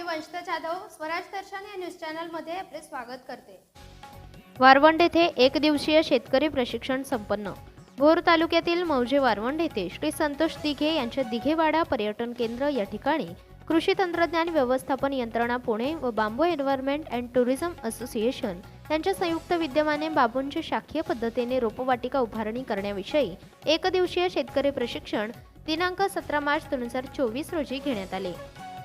मी वंशता जाधव स्वराज दर्शन या न्यूज चॅनलमध्ये आपले स्वागत करते. वारवंड येथे एक दिवसीय शेतकरी प्रशिक्षण संपन्न. भोर तालुक्यातील मौजे वारवंड येथे श्री संतोष दिघे यांच्या दिघेवाडा पर्यटन केंद्र या ठिकाणी कृषी तंत्रज्ञान व्यवस्थापन यंत्रणा पुणे व bamboo environment and tourism association यांच्या संयुक्त विद्यमाने बांबूंची शाखीय पद्धतीने रोपवाटिका उभारणी करण्याविषयी एक दिवसीय शेतकरी प्रशिक्षण दिनांक सतरा मार्च दोन हजार चोवीस रोजी घेण्यात आले.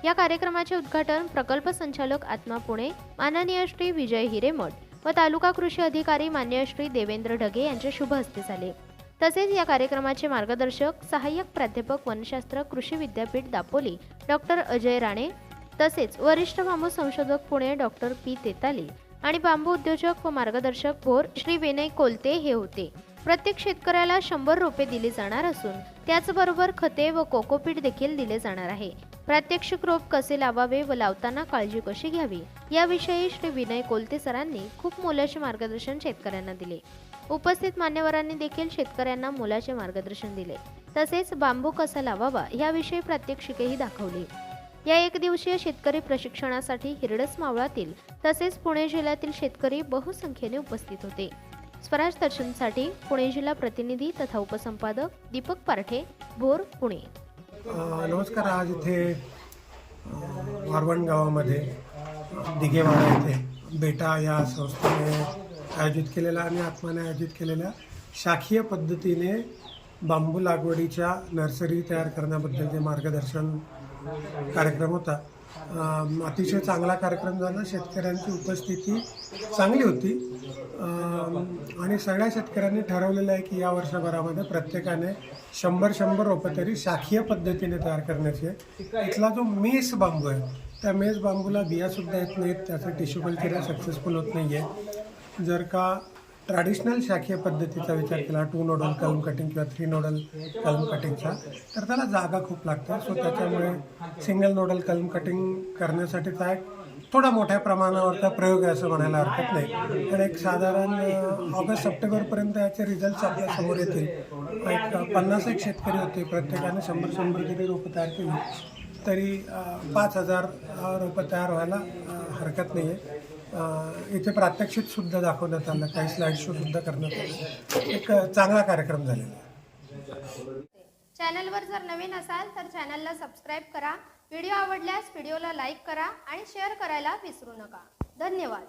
या कार्यक्रमाचे उद्घाटन प्रकल्प संचालक आत्मा पुणे माननीय श्री विजय हिरेमठ व तालुका कृषी अधिकारी मान्य श्री देवेंद्र ढगे यांच्या शुभ हस्ते झाले. तसेच या कार्यक्रमाचे मार्गदर्शक सहाय्यक प्राध्यापक वनशास्त्र कृषी विद्यापीठ दापोली डॉक्टर अजय राणे तसेच वरिष्ठ बांबू संशोधक पुणे डॉक्टर पी तेताली आणि बांबू उद्योजक व मार्गदर्शक भोर श्री विनय कोलते हे होते. प्रत्येक शेतकऱ्याला शंभर रोपे दिली जाणार असून त्याचबरोबर खते व कोकोपीट देखील दिले जाणार आहे. प्रात्यक्षिक रोप कसे लावावे व लावताना काळजी कशी घ्यावी याविषयी श्री विनय कोलते सरांनी खूप मोलाचे मार्गदर्शन शेतकऱ्यांना दिले. उपस्थित मान्यवरांनी देखील शेतकऱ्यांना मोलाचे मार्गदर्शन दिले. तसेच बांबू कसा लावावा याविषयी प्रात्यक्षिकेही दाखवली. या एक दिवसीय शेतकरी प्रशिक्षणासाठी हिरडस मावळातील तसेच पुणे जिल्ह्यातील शेतकरी बहुसंख्येने उपस्थित होते. स्वराज दर्शनसाठी पुणे जिल्हा प्रतिनिधी तथा उपसंपादक दीपक पारठे भोर पुणे. नमस्कार आज इथे वारवण गावामध्ये दिघेवाडा येथे बेटा या संस्थेने आयोजित केलेला आणि आत्माने आयोजित केलेल्या शाखीय पद्धतीने बांबू लागवडीच्या नर्सरी तयार करण्याबद्दल जे मार्गदर्शन कार्यक्रम होता अतिशय चांगला कार्यक्रम झाला. शेतकऱ्यांची उपस्थिती चांगली होती. आणि सगळ्या शेतकऱ्यांनी ठरवलेलं आहे की या वर्षभरामध्ये प्रत्येकाने शंभर शंभर रोपं तरी शाखीय पद्धतीने तयार करण्याची आहे. इथला जो मेस बांबू आहे त्या मेस बांबूला बियासुद्धा येत नाहीत. त्याचं टिश्यू कल्चर सक्सेसफुल होत नाही आहे जर का ट्रॅडिशनल शाखीय पद्धतीचा विचार केला. टू नोडल कलम कटिंग किंवा थ्री नोडल कलम कटिंगचा तर त्याला जागा खूप लागते. सो त्याच्यामुळे सिंगल नोडल कलम कटिंग करण्यासाठीचा एक थोडा मोठ्या प्रमाणावरचा प्रयोग आहे असं म्हणायला हरकत नाही. तर एक साधारण ऑगस्ट सप्टेंबरपर्यंत याचे रिझल्ट आपल्यासमोर येतील. एक पन्नास एक शेतकरी होते प्रत्येकाने. शंभर शंभर जरी रोपं तयार केली. तरी पाच हजार रोपं तयार व्हायला हरकत नाही आहे इथे प्रात्यक्षिक सुद्धा दाखवण्यात आलं काही स्लाईड शो सुद्धा करण्यात आलं. एक चांगला कार्यक्रम झालेला चॅनलवर जर नवीन असाल तर चॅनलला सबस्क्राईब करा. व्हिडिओ आवडल्यास व्हिडिओला लाईक करा आणि शेअर करायला विसरू नका. धन्यवाद.